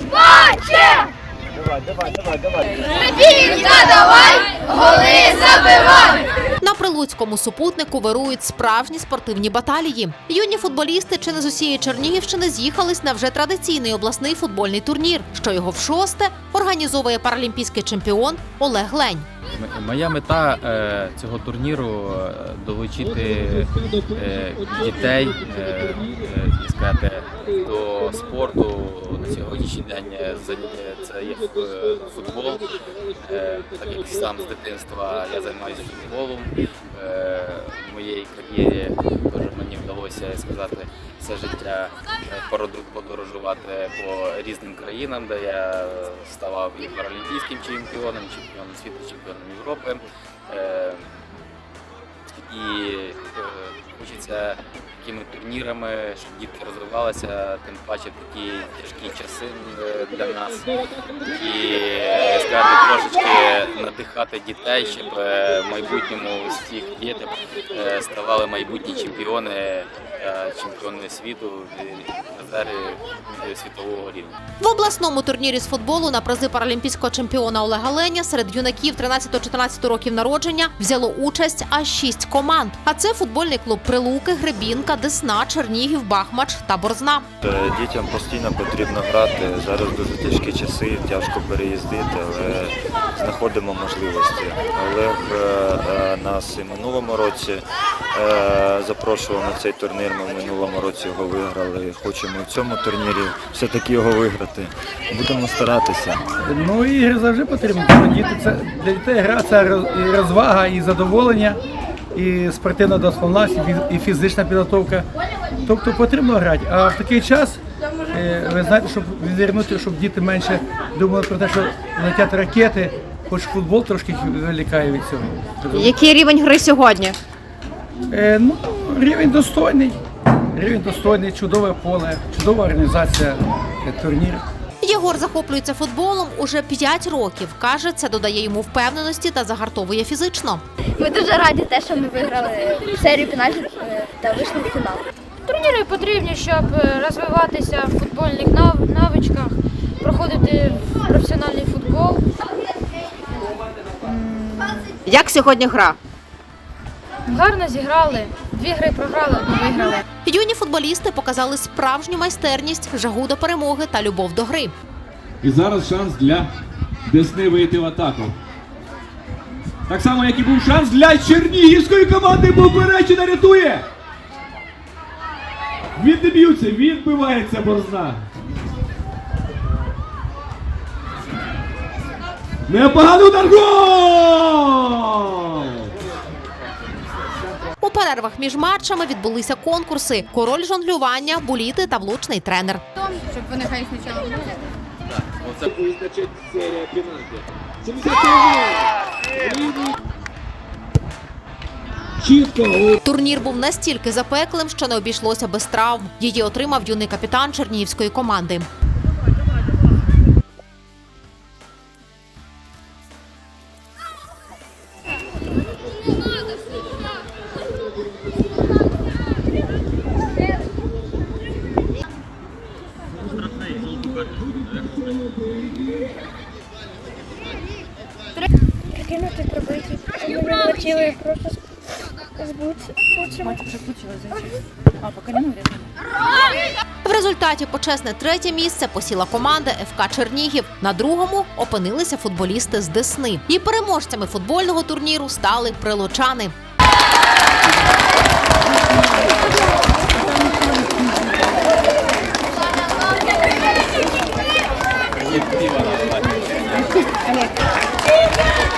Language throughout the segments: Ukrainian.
Баче! Давай, давай, давай, давай. Ребінка, давай! Голи забивай! На прилуцькому супутнику вирують справжні спортивні баталії. Юні футболісти чи не з усієї Чернігівщини з'їхались на вже традиційний обласний футбольний турнір, що його в шосте організовує паралімпійський чемпіон Олег Лень. Моя мета е, цього турніру е, долучити е, дітей сказати, до спорту на сьогоднішній день це є футбол. Так як сам з дитинства я займаюся футболом. В моїй кар'єрі мені вдалося сказати все життя е, подорожувати по різним країнам, де я ставав і паралімпійським чемпіоном, чемпіоном світу, чемпіоном Європи. І е, хочеться такими турнірами, щоб дітки розвивалися, тим паче такі тяжкі часи е, для нас. І сказати, трошечки надихати дітей, щоб е, в майбутньому з цих дітей ставали майбутні чемпіони, чемпіони світу, світового рівня. В обласному турнірі з футболу на призи паралімпійського чемпіона Олега Леня серед юнаків 13-14 років народження взяло участь аж шість команд. А це футбольний клуб Прилуки, Гребінка, Десна, Чернігів, Бахмач та Борзна. Е, Дітям постійно потрібно грати. Зараз дуже тяжкі часи, тяжко переїздити, але знаходимо можливості. Олег е, е, нас і минулому році запрошував на цей турнір. Ми в минулому році його виграли. Хочемо в цьому турнірі все-таки його виграти. Будемо старатися. Ну ігри завжди потрібні. Діти це для дітей гра це і розвага, і задоволення, і спортивна досконалість, і фізична підготовка. Тобто потрібно грати. А в такий час е, ви знаєте, щоб відвернути, щоб діти менше думали про те, що летять ракети, хоч футбол трошки вилікає від цього. Який рівень гри сьогодні? Е, ну, рівень достойний. Рівень достойний, чудове поле, чудова організація е, турніру. Єгор захоплюється футболом уже 5 років. каже, це додає йому впевненості та загартовує фізично. Ми дуже раді те, що ми виграли серію пенальтів е, та вийшли в фінал. Турніри потрібні, щоб е, розвиватися в футбольних навичках, проходити професіональний футбол. Як сьогодні гра? Гарно зіграли, дві гри програли, одну виграли. Юні футболісти показали справжню майстерність, жагу до перемоги та любов до гри. І зараз шанс для Десни вийти в атаку. Так само, як і був шанс для чернігівської команди, Поперечина рятує. Відб'ються, відбивається борзна. Непоганий удар гол! Перервах між матчами відбулися конкурси: король жонглювання, буліти та влучний тренер. Щоб вони хай спочатку були. Визначить серія пенальті. 71. Чітко Турнір був настільки запеклим, що не обійшлося без травм. Її отримав юний капітан чернігівської команди. кинути, пробити. Вони влетіли просто В результаті почесне третє місце посіла команда ФК Чернігів. На другому опинилися футболісти з Десни. І переможцями футбольного турніру стали прилучани. Олег.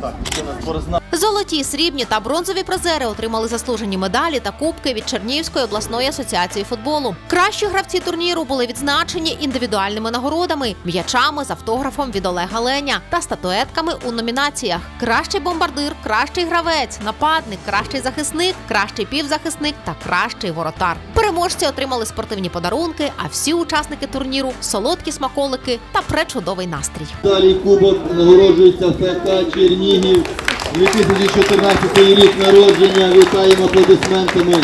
Так, це у нас борозна. Золоті, срібні та бронзові призери отримали заслужені медалі та кубки від Чернігівської обласної асоціації футболу. Кращі гравці турніру були відзначені індивідуальними нагородами, м'ячами з автографом від Олега Леня та статуетками у номінаціях: кращий бомбардир, кращий гравець, нападник, кращий захисник, кращий півзахисник та кращий воротар. Переможці отримали спортивні подарунки, а всі учасники турніру солодкі смаколики та пречудовий настрій. Далі кубок нагороджується ФК Чернігів. 2014 рік народження. Вітаємо аплодисментами.